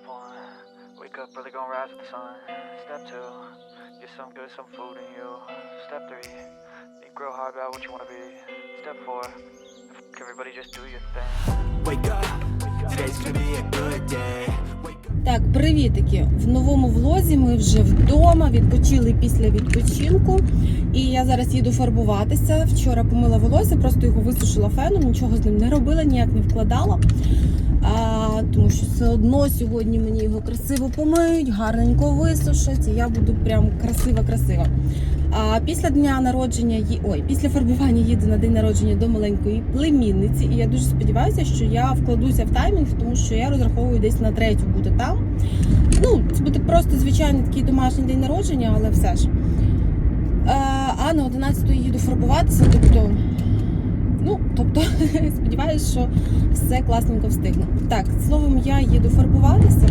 Step one, wake up early, gonna rise with the sun. Step two, get some good, some food in you. Step three, think real hard about what you wanna be. Step four, f- everybody just do your thing. Wake up, today's gonna be a good day. Так, привітики! В новому влозі ми вже вдома відпочили після відпочинку. І я зараз їду фарбуватися. Вчора помила волосся, просто його висушила феном, нічого з ним не робила, ніяк не вкладала. Що все одно сьогодні мені його красиво помиють, гарненько висушать, і я буду прям красива-красива. А після дня народження ї- ой, після фарбування їду на день народження до маленької племінниці. І я дуже сподіваюся, що я вкладуся в таймінг, тому що я розраховую десь на третю бути там. Ну, це буде просто звичайний такий домашній день народження, але все ж. Е, А на 11 їду фарбуватися, тобто. Ну, тобто, сподіваюся, що все класненько встигну. Так, словом, я їду фарбуватися.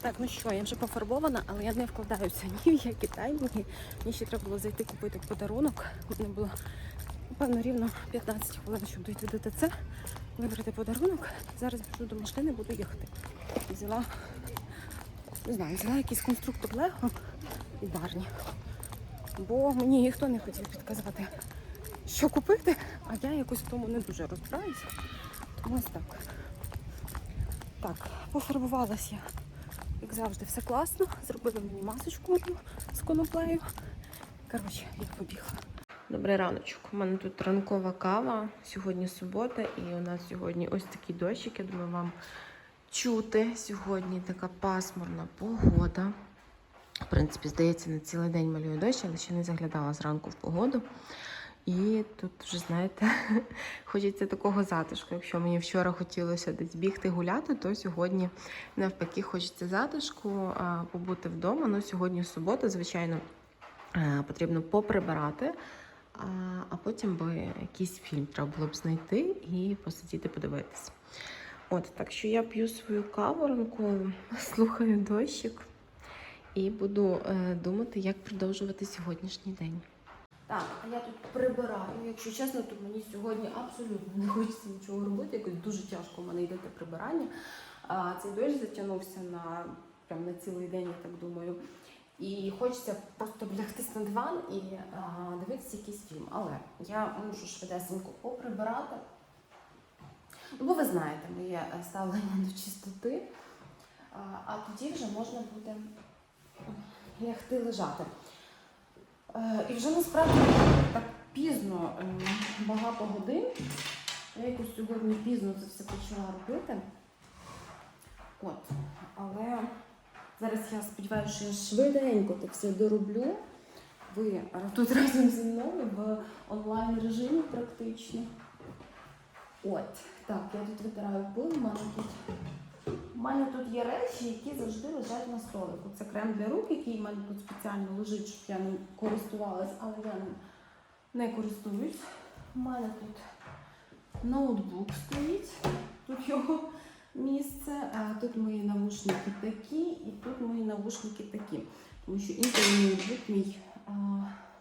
Так, ну що, я вже пофарбована, але я не вкладаюся ні в які таймінги. Мені ще треба було зайти купити подарунок. У мене було, напевно, рівно 15 хвилин, щоб дійти до ТЦ, вибрати подарунок. Зараз біжу до машини, буду їхати. Взяла, не знаю, взяла якийсь конструктор Лего і Барні. Бо мені ніхто не хотів підказати, що купити, а я якось в тому не дуже розбираюся. Тому ось так. Так, пофарбувалась я. Як завжди, все класно. Зробили мені масочку з коноплею. Коротше, я побігла. Добрий раночок. У мене тут ранкова кава. Сьогодні субота, і у нас сьогодні ось такий дощик. Я думаю, вам чути. Сьогодні така пасмурна погода. В принципі, здається, на цілий день малює дощ, але ще не заглядала зранку в погоду. І тут вже, знаєте, хочеться такого затишку. Якщо мені вчора хотілося десь бігти гуляти, то сьогодні навпаки хочеться затишку, побути вдома. Ну, сьогодні субота, звичайно, е, потрібно поприбирати, а, потім би якийсь фільм треба було б знайти і посидіти, подивитися. От, так що я п'ю свою каву ранкову, слухаю дощик і буду е, думати, як продовжувати сьогоднішній день. Так, а я тут прибираю. Якщо чесно, то мені сьогодні абсолютно не хочеться нічого робити. Якось дуже тяжко в мене йде те прибирання. А, цей дощ затягнувся на прям на цілий день, я так думаю. І хочеться просто лягтись на диван і а, дивитися якийсь фільм. Але я мушу швидесенько поприбирати. Ну, бо ви знаєте, моє е, ставлення до чистоти. А, тоді вже можна буде лягти лежати. Е, І вже насправді так пізно, е, багато годин. Я якось сьогодні пізно це все почала робити. От. Але зараз я сподіваюся, що я швиденько це все дороблю. Ви е, тут разом зі мною в онлайн режимі практично. От. Так, я тут витираю пил, у мене тут. У мене тут є речі, які завжди лежать на столику. Це крем для рук, який в мене тут спеціально лежить, щоб я ним користувалась, але я не користуюсь. У мене тут ноутбук стоїть, тут його місце. А тут мої навушники такі, і тут мої навушники такі. Тому що інколи ноутбук мій а,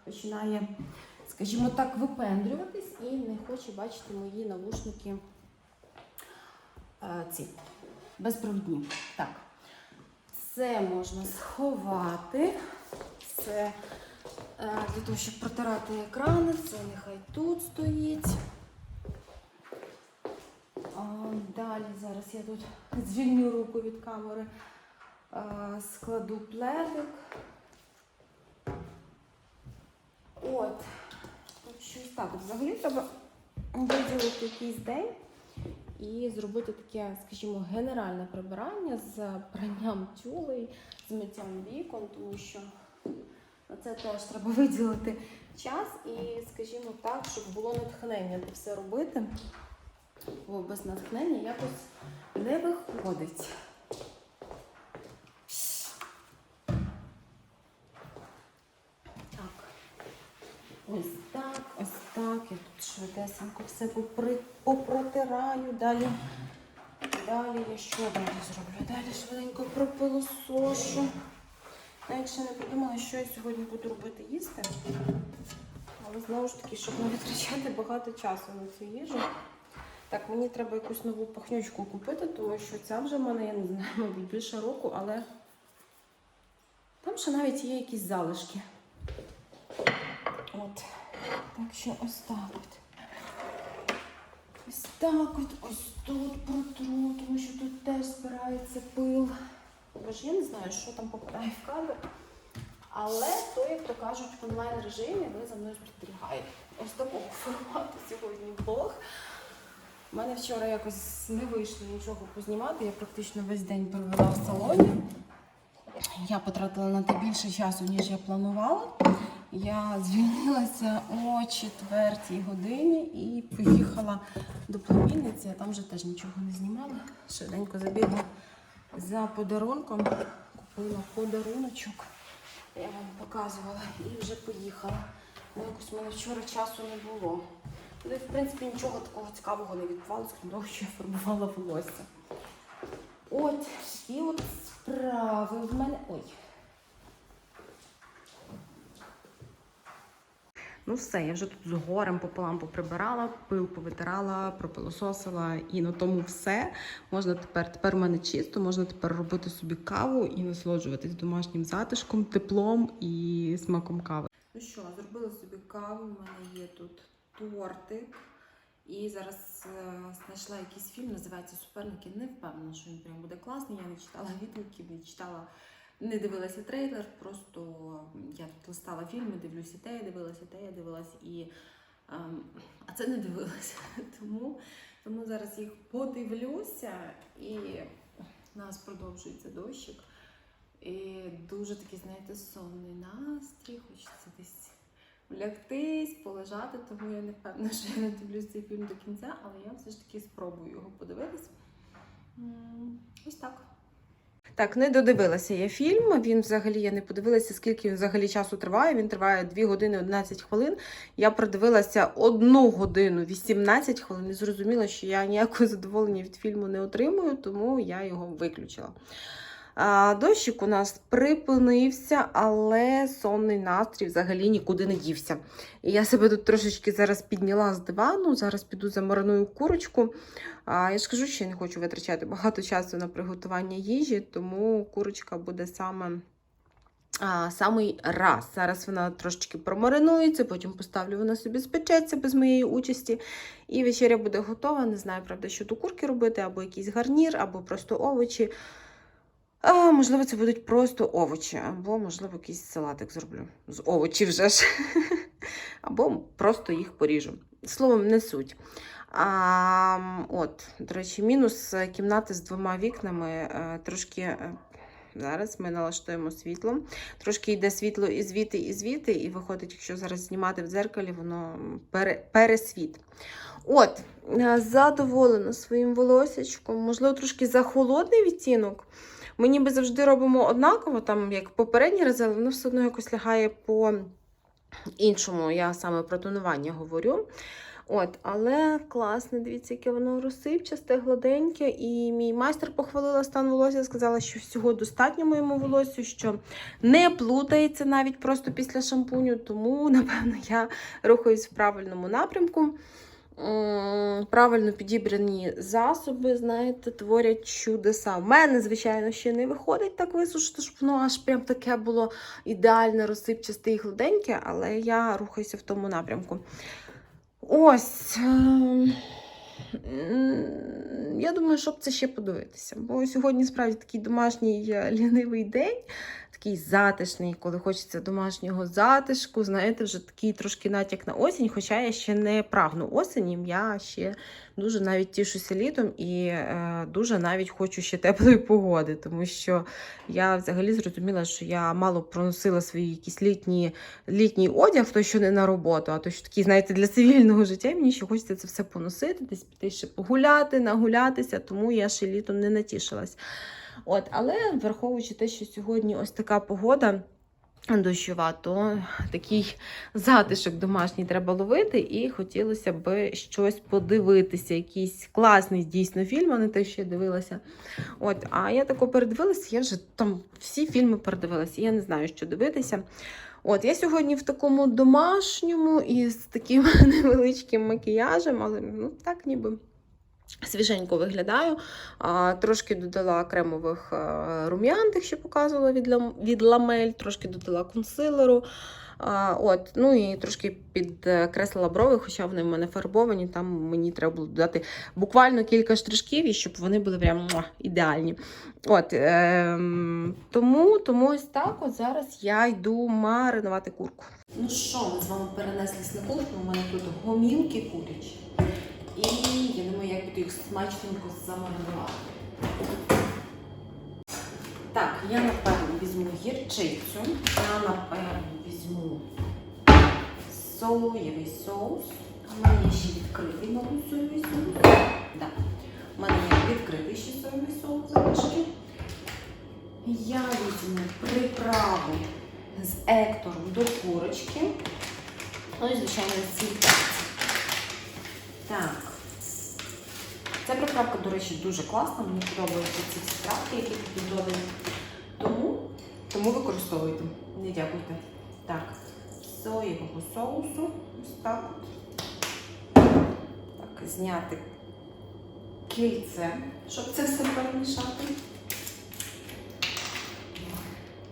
починає, скажімо так, випендрюватись і не хоче бачити мої навушники а, ці безпровідні. Так. Це можна сховати. Це е, для того, щоб протирати екрани. Це нехай тут стоїть. Далі зараз я тут звільню руку від камери. Е, складу пледик. От. Щось так. От Взагалі треба виділити якийсь день і зробити таке, скажімо, генеральне прибирання з пранням тюлей, з миттям вікон, тому що на це теж треба виділити час і, скажімо так, щоб було натхнення це все робити. Бо без натхнення якось не виходить. Так. Ось так, ось так. Я тут швидесенько все попротираю. Далі. Далі я що далі зроблю? Далі швиденько пропилосошу. Навіть ще не подумала, що я сьогодні буду робити їсти. Але знову ж таки, щоб не витрачати багато часу на цю їжу. Так, мені треба якусь нову пахнючку купити, тому що ця вже в мене, я не знаю, мабуть, більше року, але там ще навіть є якісь залишки. От. Так що ось так от. Ось так от, ось тут протру, тому що тут теж збирається пил. Боже, я не знаю, що там попадає в кадр. Але то, як то кажуть, в онлайн режимі ви за мною спостерігаєте. Ось такого формату сьогодні влог. У мене вчора якось не вийшло нічого познімати. Я практично весь день провела в салоні. Я потратила на те більше часу, ніж я планувала. Я звільнилася о четвертій годині і поїхала до племінниці. Я там вже теж нічого не знімала. Швиденько забігла за подарунком. Купила подаруночок. Я вам показувала і вже поїхала. Ну, якось мене вчора часу не було. Ну, і, в принципі, нічого такого цікавого не відбувалося, крім того, що я формувала волосся. От, і от справи в мене. Ой. Ну все, я вже тут з горем пополам поприбирала, пил повитирала, пропилососила і на тому все. Можна тепер, тепер у мене чисто, можна тепер робити собі каву і насолоджуватись домашнім затишком, теплом і смаком кави. Ну що, зробила собі каву. У мене є тут тортик. І зараз е, знайшла якийсь фільм, називається Суперники. Не впевнена, що він прям буде класний. Я не читала відгуків, не читала, не дивилася трейлер. Просто я тут листала фільми, дивлюся те, я дивилася те, я дивилася і. ем, а це не дивилася. Тому, тому зараз їх подивлюся і у нас продовжується дощик. І дуже такий, знаєте, сонний настрій, хочеться десь влягтись, полежати, тому я не впевнена, що я не дивлюсь цей фільм до кінця, але я все ж таки спробую його подивитись. Ось так. Так, не додивилася я фільм. Він взагалі я не подивилася, скільки він взагалі часу триває. Він триває 2 години 11 хвилин. Я продивилася 1 годину 18 хвилин і зрозуміла, що я ніякого задоволення від фільму не отримую, тому я його виключила. Дощик у нас припинився, але сонний настрій взагалі нікуди не дівся. І я себе тут трошечки зараз підняла з дивану, зараз піду замариную курочку. Я ж кажу, що я не хочу витрачати багато часу на приготування їжі, тому курочка буде саме. Самий раз. Зараз вона трошечки промаринується, потім поставлю, вона собі спечеться без моєї участі. І вечеря буде готова. Не знаю, правда, що до курки робити, або якийсь гарнір, або просто овочі. А, можливо, це будуть просто овочі, або, можливо, якийсь салатик зроблю. З овочів вже ж. Або просто їх поріжу. Словом, не суть. А, от, до речі, мінус е, кімнати з двома вікнами. е, Трошки е, зараз ми налаштуємо світло. Трошки йде світло і звідти, і звідти, і виходить, якщо зараз знімати в дзеркалі, воно пере, пересвіт. От, задоволена своїм волосячком, можливо, трошки захолодний відтінок. Ми ніби завжди робимо однаково, там як попередні рази, але воно все одно якось лягає по іншому. Я саме про тонування говорю. От, але класне, дивіться, яке воно розсипчасте, гладеньке. І мій майстер похвалила стан волосся, сказала, що всього достатньо моєму волоссю, що не плутається навіть просто після шампуню. Тому, напевно, я рухаюсь в правильному напрямку. Правильно підібрані засоби, знаєте, творять чудеса. У мене, звичайно, ще не виходить так висушити, щоб воно аж прям таке було ідеальне, розсипчасте і гладеньке, але я рухаюся в тому напрямку. Ось. ем, Я думаю, щоб це ще подивитися. Бо сьогодні справді такий домашній е, лінивий день, такий затишний, коли хочеться домашнього затишку. Знаєте, вже такий трошки натяк на осінь, хоча я ще не прагну осені, я ще дуже навіть тішуся літом і е, дуже навіть хочу ще теплої погоди, тому що я взагалі зрозуміла, що я мало проносила свої якісь літні літній одяг, той, що не на роботу, а той, що такий, знаєте, для цивільного життя. Мені ще хочеться це все поносити, десь піти ще погуляти, нагулятися, тому я ще літом не натішилась. От, але враховуючи те, що сьогодні ось така погода. Дощова, то такий затишок домашній треба ловити, і хотілося б щось подивитися. Якийсь класний дійсно фільм, а не те, що я дивилася. От, а я тако передивилася, я вже там всі фільми передивилася, я не знаю, що дивитися. От, я сьогодні в такому домашньому і з таким невеличким макіяжем, але ну так ніби. Свіженько виглядаю. Трошки додала кремових рум'ян, тих, що показувала від, ламель, трошки додала консилеру. От, ну і трошки підкреслила брови, хоча вони в мене фарбовані. Там мені треба було додати буквально кілька штришків, і щоб вони були прям ідеальні. От, ем, тому, тому ось так. От зараз я йду маринувати курку. Ну що, ми з вами перенеслись на кухню. У мене тут гомілки курячі. І я думаю, як буду їх смачненько замаринувати. Так, я напевно візьму гірчицю, я напевно візьму соєвий соус. У мене є ще відкритий мабуть, соєвий соус. Да. У мене є відкритий ще соєвий соус залишки. Я візьму приправу з ектором до курочки. Ну і, звичайно, сіль. Так. Ця приправка, до речі, дуже класна. Мені подобаються ці всі травки, які тут додані. Тому, тому використовуйте. Не дякуйте. Так, соєвого соусу. Ось так. Так, зняти кільце, щоб це все перемішати.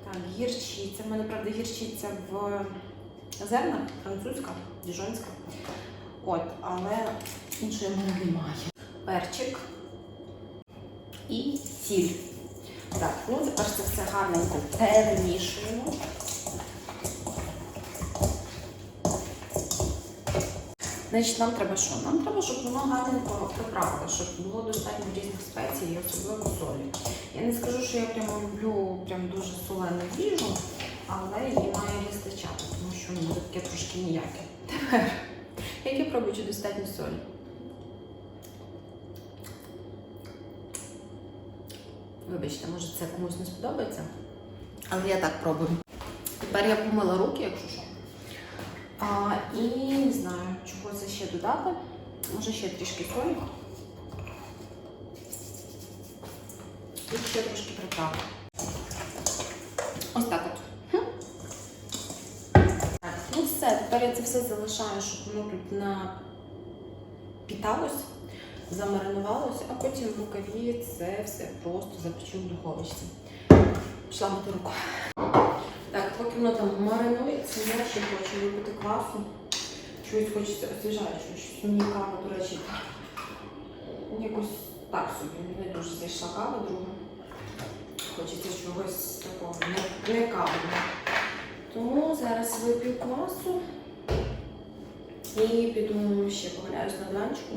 Так, гірчиця. У мене, правда, гірчиця в зернах, французька, діжонська. От, але іншої мене немає. Перчик і сіль. Так, ну тепер це все гарненько перемішуємо. Значить, нам треба що? Нам треба, щоб воно гарненько приправило, щоб було достатньо різних спецій і особливо солі. Я не скажу, що я прямо люблю прям дуже солену їжу, але її має вистачати, тому що ну, таке трошки ніяке. Тепер, як я пробую, достатньо солі? Вибачте, може це комусь не сподобається, але я так пробую. Тепер я помила руки, якщо що. А, і не знаю, чого це ще додати. Може ще трішки солі. І ще трошки приправи. Ось так от. Так, ну все, тепер я це все залишаю, щоб воно тут напіталось, замаринувалось, а потім в рукаві це все просто запечу в духовочці. Пішла мити руку. Так, поки воно там маринується, я ще хочу випити квасу. Щось хочеться освіжаючого, щось мені кава, до речі. Якось так собі, не дуже зайшла кава друга. Хочеться чогось такого, не, не кави. Тому зараз вип'ю квасу і піду ще погуляюсь на диванчику.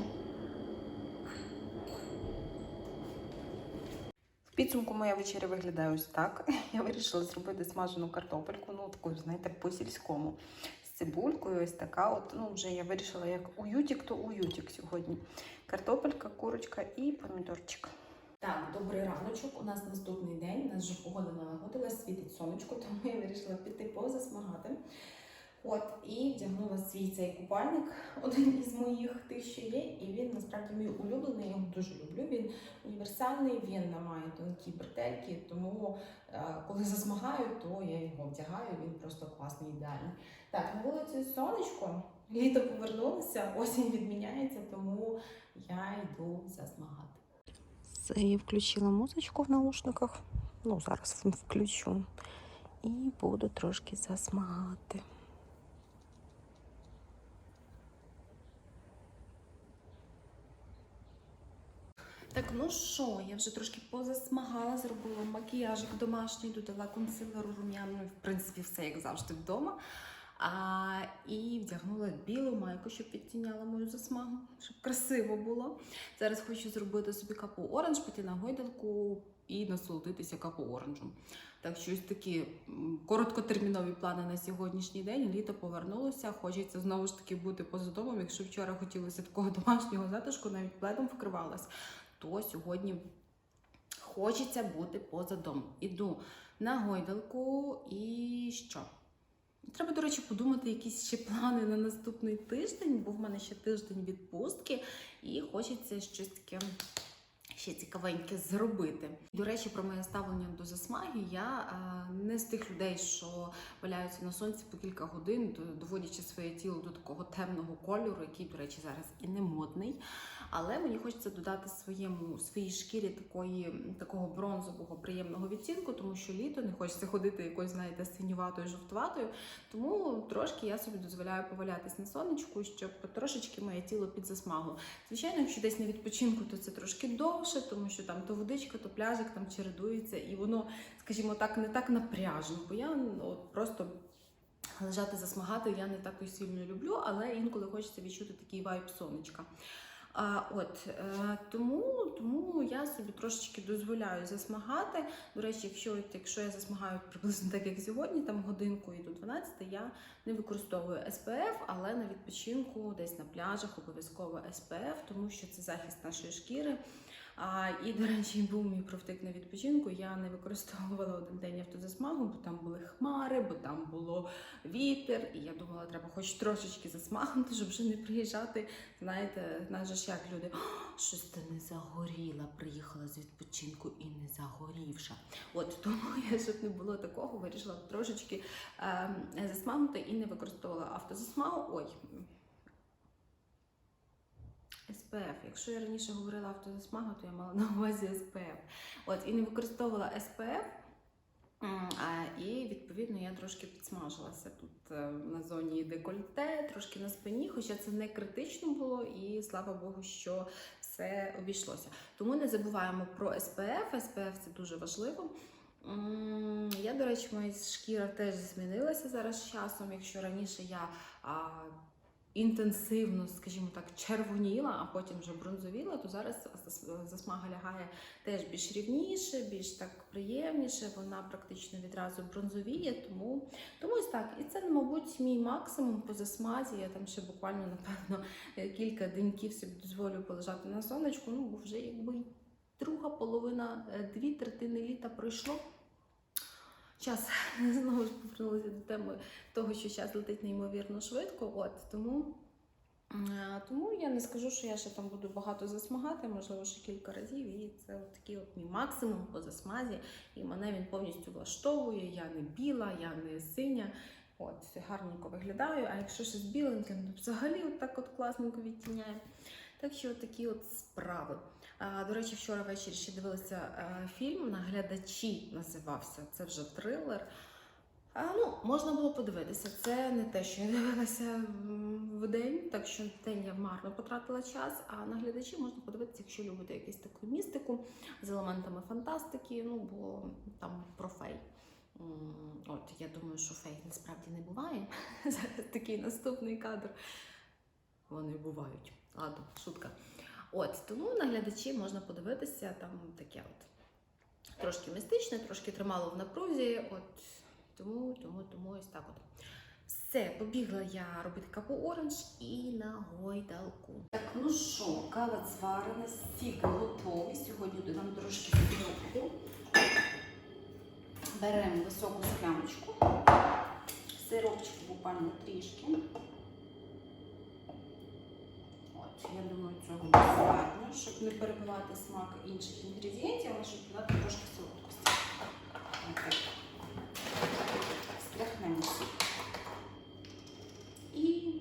Підсумку моя вечеря виглядає ось так. Я вирішила зробити смажену картопельку, ну таку, знаєте, по-сільському. З цибулькою, ось така. От, ну, вже я вирішила, як уютік, то уютік сьогодні. Картопелька, курочка і помідорчик. Так, добрий раночок. У нас наступний день. У нас вже погода налагодилась, світить сонечко, тому я вирішила піти позасмагати. От, і вдягнула свій цей купальник, один із моїх тих, що є, і він насправді мій улюблений, я його дуже люблю. Він універсальний, він має тонкі бретельки, тому е, коли засмагаю, то я його вдягаю, він просто класний, ідеальний. Так, на вулиці сонечко, літо повернулося, осінь відміняється, тому я йду засмагати. Це я включила музичку в наушниках. Ну, зараз включу. І буду трошки засмагати. Так, ну що, я вже трошки позасмагала, зробила макіяжик домашній, додала консилеру рум'яну, в принципі, все як завжди вдома. А, і вдягнула білу майку, щоб відтіняла мою засмагу, щоб красиво було. Зараз хочу зробити собі капу оранж, піти на гойдалку і насолодитися капу оранжем. Так що ось такі короткотермінові плани на сьогоднішній день. Літо повернулося. Хочеться знову ж таки бути поза домом. Якщо вчора хотілося такого домашнього затишку, навіть пледом вкривалась, то сьогодні хочеться бути поза домом. Іду на гойдалку і що? Треба, до речі, подумати якісь ще плани на наступний тиждень, бо в мене ще тиждень відпустки, і хочеться щось таке ще цікавеньке зробити. До речі, про моє ставлення до засмаги я е, не з тих людей, що валяються на сонці по кілька годин, доводячи своє тіло до такого темного кольору, який, до речі, зараз і не модний. Але мені хочеться додати своєму своїй шкірі такої такого бронзового приємного відтінку, тому що літо не хочеться ходити якось, знаєте, синюватою, жовтуватою. Тому трошки я собі дозволяю повалятись на сонечку, щоб трошечки моє тіло підзасмагло. Звичайно, якщо десь на відпочинку, то це трошки довше, тому що там то водичка, то пляжик там чередується, і воно, скажімо так, не так напряжно. Бо я ну, от, просто лежати засмагати я не так сильно люблю, але інколи хочеться відчути такий вайб сонечка. А, от е, тому, тому я собі трошечки дозволяю засмагати. До речі, якщо, якщо я засмагаю приблизно так, як сьогодні, там годинку і до 12, я не використовую SPF, але на відпочинку, десь на пляжах, обов'язково SPF, тому що це захист нашої шкіри. А, і, до речі, був мій профтик на відпочинку. Я не використовувала один день автозасмагу, бо там були хмари, бо там було вітер. І я думала, треба хоч трошечки засмагнути, щоб вже не приїжджати. Знаєте, нас ж як люди, щось ти не загоріла, приїхала з відпочинку і не загорівша. От тому я, щоб не було такого, вирішила трошечки е, засмагнути і не використовувала автозасмагу. Ой. SPF. Якщо я раніше говорила автозасмага, то я мала на увазі SPF. От, і не використовувала SPF. І відповідно я трошки підсмажилася тут е, на зоні декольте, трошки на спині, хоча це не критично було, і слава Богу, що все обійшлося. Тому не забуваємо про SPF. SPF це дуже важливо. Я, до речі, моя шкіра теж змінилася зараз з часом. Якщо раніше я інтенсивно, скажімо так, червоніла, а потім вже бронзовіла, то зараз зас- засмага лягає теж більш рівніше, більш так приємніше. Вона практично відразу бронзовіє, тому, тому ось так. І це, мабуть, мій максимум по засмазі. Я там ще буквально, напевно, е, кілька деньків собі дозволю полежати на сонечку. Ну, бо вже якби друга половина, е, дві третини літа пройшло. Час знову ж повернулася до теми того, що час летить неймовірно швидко. От тому, е, тому я не скажу, що я ще там буду багато засмагати, можливо, ще кілька разів. І це от такий от мій максимум по засмазі. І мене він повністю влаштовує. Я не біла, я не синя. От, гарненько виглядаю. А якщо ще з біленьким, то взагалі от так от класненько відтіняє. Так що от такі от справи. До речі, вчора ввечері ще дивилася е, фільм Наглядачі називався. Це вже трилер. Ну, можна було подивитися. Це не те, що я дивилася в день, так що в день я марно потратила час. А наглядачі можна подивитися, якщо любите якусь таку містику з елементами фантастики, ну бо там про фей. От я думаю, що фей насправді не буває. Зараз такий наступний кадр. Вони бувають. Ладно, шутка. От тому наглядачі можна подивитися там таке от трошки містичне, трошки тримало в напрузі. От тому, тому, тому ось так от. Все, побігла я робити капу оранж і на гойдалку. Так, ну що, кава зварена, стіки готові. Сьогодні додам трошки сиропу. Беремо високу скляночку. Сиропчику буквально трішки. Я думаю, цього достатньо, щоб не перебивати смак інших інгредієнтів, але щоб додати трошки солодкості. Стряхнемо. І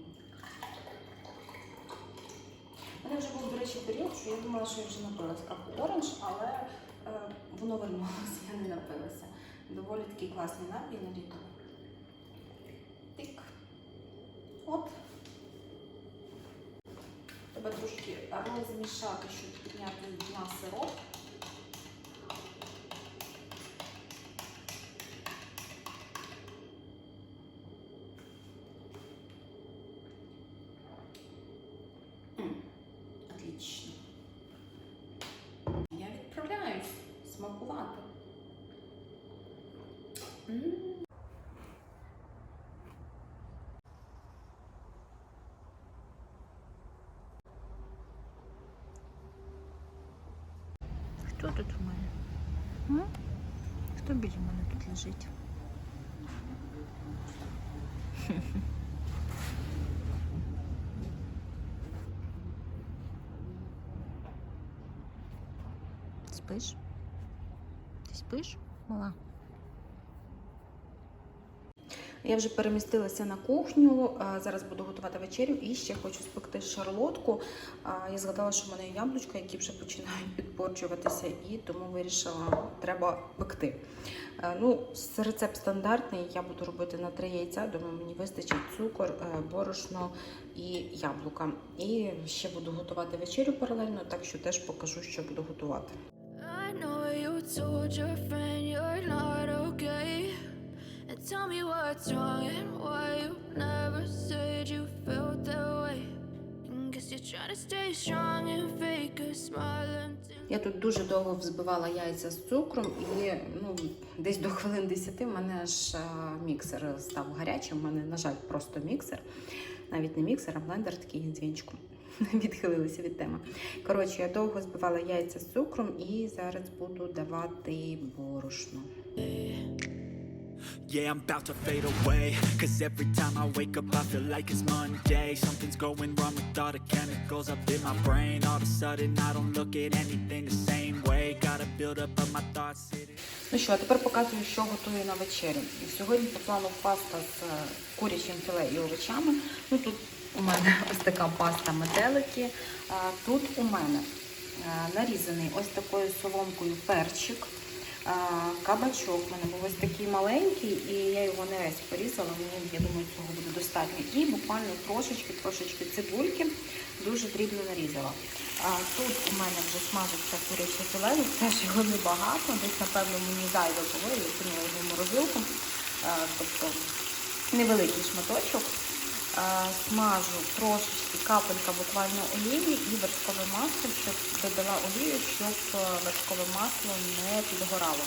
мене вже був, до речі, період, що я думала, що я вже напилася капу оранж, але е, воно вернулося, я не напилася. Доволі такий класний напій на літо. Тик. От. Треба трошки розмішати, щоб підняти з дна сироп. Хто тут у мене? М? Хто біля мене тут лежить? спиш? Ти спиш, мала? Я вже перемістилася на кухню. Зараз буду готувати вечерю і ще хочу спекти шарлотку. Я згадала, що в мене є яблучка, які вже починають підпорчуватися, і тому вирішила, треба пекти. Е, Ну, рецепт стандартний. Я буду робити на три яйця. Думаю, мені вистачить цукор, е, борошно і яблука. І ще буду готувати вечерю паралельно, так що теж покажу, що буду готувати. I know you told your friend you're not what's wrong and why you never said you felt that way. Guess you're trying to stay strong and fake a smile until. Я тут дуже довго взбивала яйця з цукром, і ну, десь до хвилин 10 в мене аж е, міксер став гарячим. У мене, на жаль, просто міксер. Навіть не міксер, а блендер такий дзвінчиком. Відхилилися від теми. Коротше, я довго збивала яйця з цукром і зараз буду давати борошно. Yeah, I'm about to fade away Cause every time I wake up I feel like it's Monday Something's going wrong with all the chemicals up in my brain All of a sudden I don't look at anything the same way Gotta build up of my thoughts Ну що, а тепер показую, що готую на вечерю. І сьогодні по плану паста з е, курячим філе і овочами. Ну тут у мене ось така паста метелики. Тут у мене е, нарізаний ось такою соломкою перчик. Кабачок у мене був ось такий маленький, і я його не весь порізала. Мені, я думаю, цього буде достатньо. І буквально трошечки, трошечки цибульки дуже дрібно нарізала. А тут у мене вже смажиться куряче філе, ну, теж його небагато, десь, напевно, мені зайве було, я кинула його в морозилку, тобто невеликий шматочок. А, Смажу трошечки капелька буквально олії і вершкове масло, щоб додала олію, щоб е, вершкове масло не підгорало.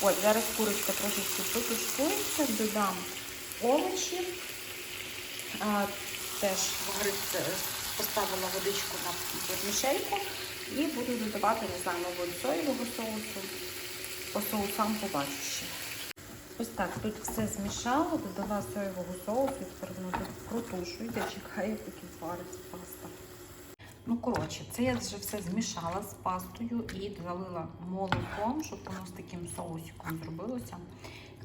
От, зараз курочка трошечки потушкується, додам овочі. А, теж вариться, поставила водичку на вермішельку і буду додавати, не знаю, мабуть, соєвого соусу. По соусам побачу ще. Ось так, тут все змішала, додала соєвого соусу, і тепер воно тут протушується, чекає, поки звариться паста. Ну, коротше, це я вже все змішала з пастою і залила молоком, щоб воно з таким соусиком зробилося.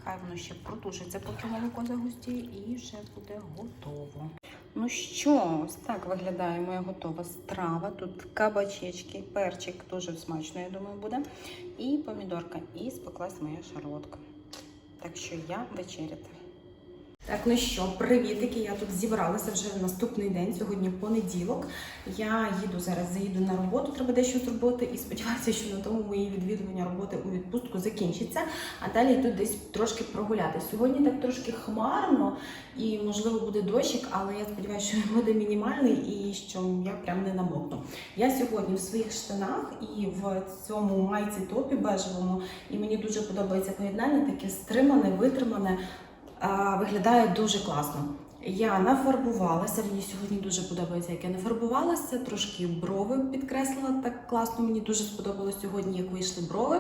Хай воно ще протушиться, поки молоко загустіє, і вже буде готово. Ну що, ось так виглядає моя готова страва. Тут кабачечки, перчик дуже смачно, я думаю, буде. І помідорка. І спеклась моя шарлотка. Так що я вечеряти. Так, ну що, привітики. Я тут зібралася вже наступний день, сьогодні понеділок. Я їду зараз, заїду на роботу, треба дещо зробити, і сподіваюся, що на тому мої відвідування роботи у відпустку закінчиться. А далі йду десь трошки прогуляти. Сьогодні так трошки хмарно і можливо буде дощик, але я сподіваюся, що він буде мінімальний і що я прям не намокну. Я сьогодні в своїх штанах і в цьому майці топі бежевому, і мені дуже подобається поєднання, таке стримане, витримане. Виглядає дуже класно. Я нафарбувалася, мені сьогодні дуже подобається, як я нафарбувалася, трошки брови підкреслила так класно. Мені дуже сподобалось сьогодні, як вийшли брови.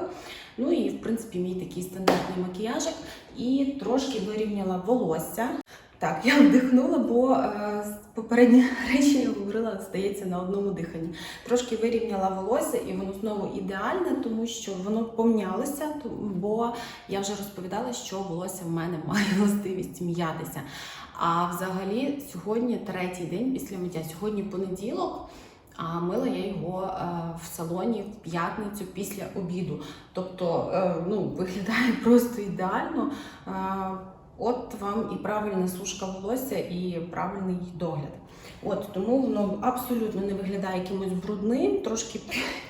Ну і в принципі мій такий стандартний макіяжик. І трошки вирівняла волосся. Так, я вдихнула, бо е, попередні речі я говорила, здається, на одному диханні. Трошки вирівняла волосся, і воно знову ідеальне, тому що воно помнялося, бо я вже розповідала, що волосся в мене має властивість м'ятися. А взагалі, сьогодні третій день після миття. Сьогодні понеділок. А мила я його е, в салоні в п'ятницю після обіду. Тобто, е, ну, виглядає просто ідеально. Е, От вам і правильна сушка волосся, і правильний догляд. От тому воно абсолютно не виглядає якимось брудним, трошки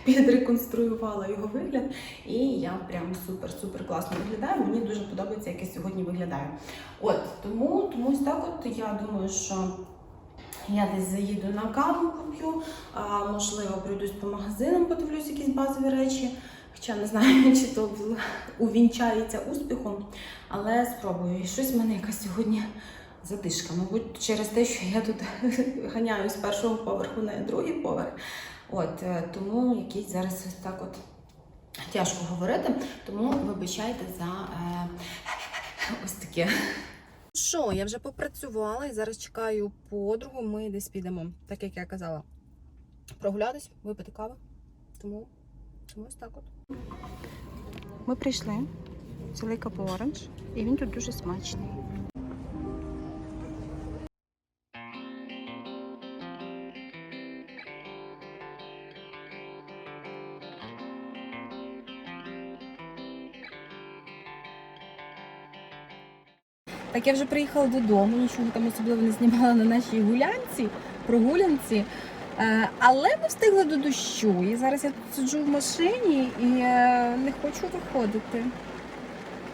підреконструювала його вигляд, і я прям супер-супер класно виглядаю. Мені дуже подобається, як я сьогодні виглядаю. От тому, тому ось так от я думаю, що. Я десь заїду на каву куплю, можливо, пройдусь по магазинам, подивлюсь якісь базові речі. Хоча не знаю, чи то увінчається успіхом, але спробую. І щось в мене якась сьогодні задишка. Мабуть, через те, що я тут ганяю з першого поверху на другий поверх. От е, тому якийсь зараз так от тяжко говорити. Тому вибачайте за е, ось таке. Що, я вже попрацювала і зараз чекаю подругу. Ми десь підемо, так як я казала, прогулятись, випити кави. Тому Ось так от. Ми прийшли, взяли капу оранж, і він тут дуже смачний. Так я вже приїхала додому, нічого там особливо не знімала на нашій гулянці, прогулянці. Е, Але ми встигли до дощу. І зараз я тут сиджу в машині і е, не хочу виходити.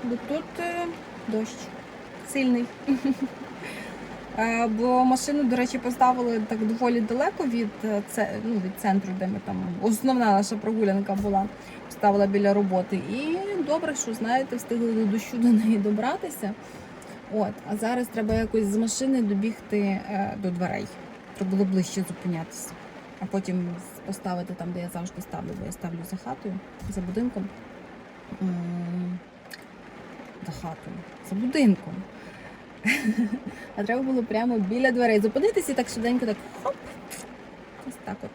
Бо тут е, дощ сильний. Бо машину, до речі, поставили так доволі далеко від, ну, від центру, де ми там основна наша прогулянка була. Поставила біля роботи. І добре, що знаєте, встигли до дощу до неї добратися. От, а зараз треба якось з машини добігти до дверей. Треба було ближче зупинятися, а потім поставити там, де я завжди ставлю, бо я ставлю за хатою, за будинком. За хатою, за будинком. А треба було прямо біля дверей зупинитися і так швиденько так хоп. Ось так от.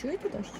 Чуєте дощ?